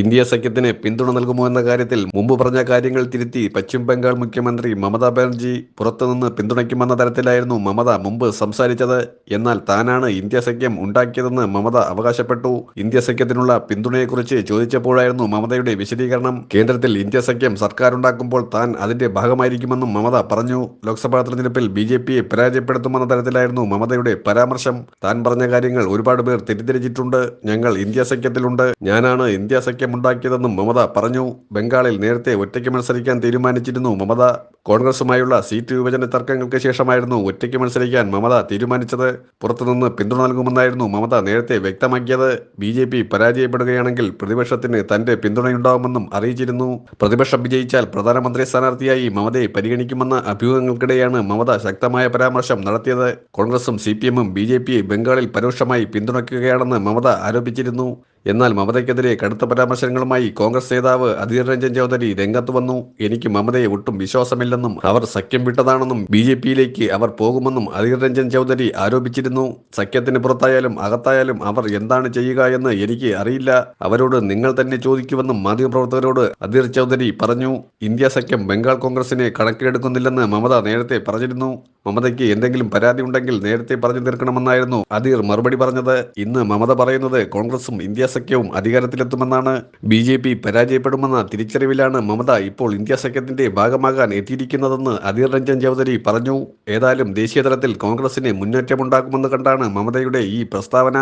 India സഖ്യത്തിന് പിന്തുണ നൽകുമോ എന്ന കാര്യത്തിൽ മുമ്പ് പറഞ്ഞ കാര്യങ്ങൾ തിരുത്തി പശ്ചിമ ബംഗാൾ മുഖ്യമന്ത്രി മമതാ ബാനർജി പുറത്തുനിന്ന് പിന്തുണയ്ക്കുമെന്ന തരത്തിലായിരുന്നു മമത മുമ്പ് സംസാരിച്ചത്. എന്നാൽ താനാണ് ഇന്ത്യ സഖ്യം ഉണ്ടാക്കിയതെന്ന് മമത അവകാശപ്പെട്ടു. ഇന്ത്യ സഖ്യത്തിനുള്ള പിന്തുണയെക്കുറിച്ച് ചോദിച്ചപ്പോഴായിരുന്നു മമതയുടെ വിശദീകരണം. കേന്ദ്രത്തിൽ ഇന്ത്യ സഖ്യം സർക്കാർ ഉണ്ടാക്കുമ്പോൾ താൻ അതിന്റെ ഭാഗമായിരിക്കുമെന്നും മമത പറഞ്ഞു. ലോക്സഭാ തെരഞ്ഞെടുപ്പിൽ ബി ജെ പിയെ പരാജയപ്പെടുത്തുമെന്ന തരത്തിലായിരുന്നു മമതയുടെ പരാമർശം. താൻ പറഞ്ഞ കാര്യങ്ങൾ ഒരുപാട് പേർ തെറ്റിദ്ധരിച്ചിട്ടുണ്ട്. ഞങ്ങൾ ഇന്ത്യ സഖ്യത്തിലുണ്ട്. ഞാനാണ് ഇന്ത്യ സഖ്യം ഉണ്ടാക്കിയതെന്നും മമത പറഞ്ഞു. ബംഗാളിൽ നേരത്തെ ഒറ്റയ്ക്ക് മത്സരിക്കാൻ തീരുമാനിച്ചിരുന്നു മമത. കോൺഗ്രസുമായുള്ള സീറ്റ് വിഭജന തർക്കങ്ങൾക്ക് ശേഷമായിരുന്നു ഒറ്റയ്ക്ക് മത്സരിക്കാൻ മമത തീരുമാനിച്ചത്. പുറത്തുനിന്ന് പിന്തുണ നൽകുമെന്നായിരുന്നു മമത നേരത്തെ വ്യക്തമാക്കിയത്. ബി ജെ പി പരാജയപ്പെടുകയാണെങ്കിൽ പ്രതിപക്ഷത്തിന് തന്റെ പിന്തുണയുണ്ടാകുമെന്നും അറിയിച്ചിരുന്നു. പ്രതിപക്ഷം വിജയിച്ചാൽ പ്രധാനമന്ത്രി സ്ഥാനാർത്ഥിയായി മമതയെ പരിഗണിക്കുമെന്ന അഭ്യൂഹങ്ങൾക്കിടെയാണ് മമത ശക്തമായ പരാമർശം നടത്തിയത്. കോൺഗ്രസും സി പി എമ്മും ബി ജെ പിയെ ബംഗാളിൽ പരോക്ഷമായി പിന്തുണയ്ക്കുകയാണെന്ന് മമത ആരോപിച്ചിരുന്നു. എന്നാൽ മമതയ്ക്കെതിരെ കടുത്ത പരാമർശങ്ങളുമായി കോൺഗ്രസ് നേതാവ് അധീർ രഞ്ജൻ ചൗധരി രംഗത്ത് വന്നു. എനിക്ക് മമതയെ ഒട്ടും വിശ്വാസമില്ലെന്നും അവർ സഖ്യം വിട്ടതാണെന്നും ബി ജെ പിയിലേക്ക് അവർ പോകുമെന്നും അധീർ രഞ്ജൻ ചൗധരി ആരോപിച്ചിരുന്നു. സഖ്യത്തിന് പുറത്തായാലും അകത്തായാലും അവർ എന്താണ് ചെയ്യുക എന്ന് എനിക്ക് അറിയില്ല. അവരോട് നിങ്ങൾ തന്നെ ചോദിക്കുമെന്നും മാധ്യമപ്രവർത്തകരോട് അധീർ ചൗധരി പറഞ്ഞു. ഇന്ത്യ സഖ്യം ബംഗാൾ കോൺഗ്രസിനെ കണക്കിലെടുക്കുന്നില്ലെന്ന് മമത നേരത്തെ പറഞ്ഞിരുന്നു. മമതയ്ക്ക് എന്തെങ്കിലും പരാതി ഉണ്ടെങ്കിൽ നേരത്തെ പറഞ്ഞു തീർക്കണമെന്നായിരുന്നു. അധീർ മറുപടി പറഞ്ഞത് ഇന്ന് മമത പറയുന്നത് കോൺഗ്രസും ഇന്ത്യ സഖ്യവും അധികാരത്തിലെത്തുമെന്നാണ്. ബി ജെ പി പരാജയപ്പെടുമെന്ന തിരിച്ചറിവിലാണ് മമത ഇപ്പോൾ ഇന്ത്യ സഖ്യത്തിന്റെ ഭാഗമാകാൻ എത്തിയിരിക്കുന്നതെന്ന് അധീർ രഞ്ജൻ ചൌധരി പറഞ്ഞു. ഏതായാലും ദേശീയതലത്തിൽ കോൺഗ്രസിന് മുന്നേറ്റമുണ്ടാകുമെന്ന് കണ്ടാണ് മമതയുടെ ഈ പ്രസ്താവന.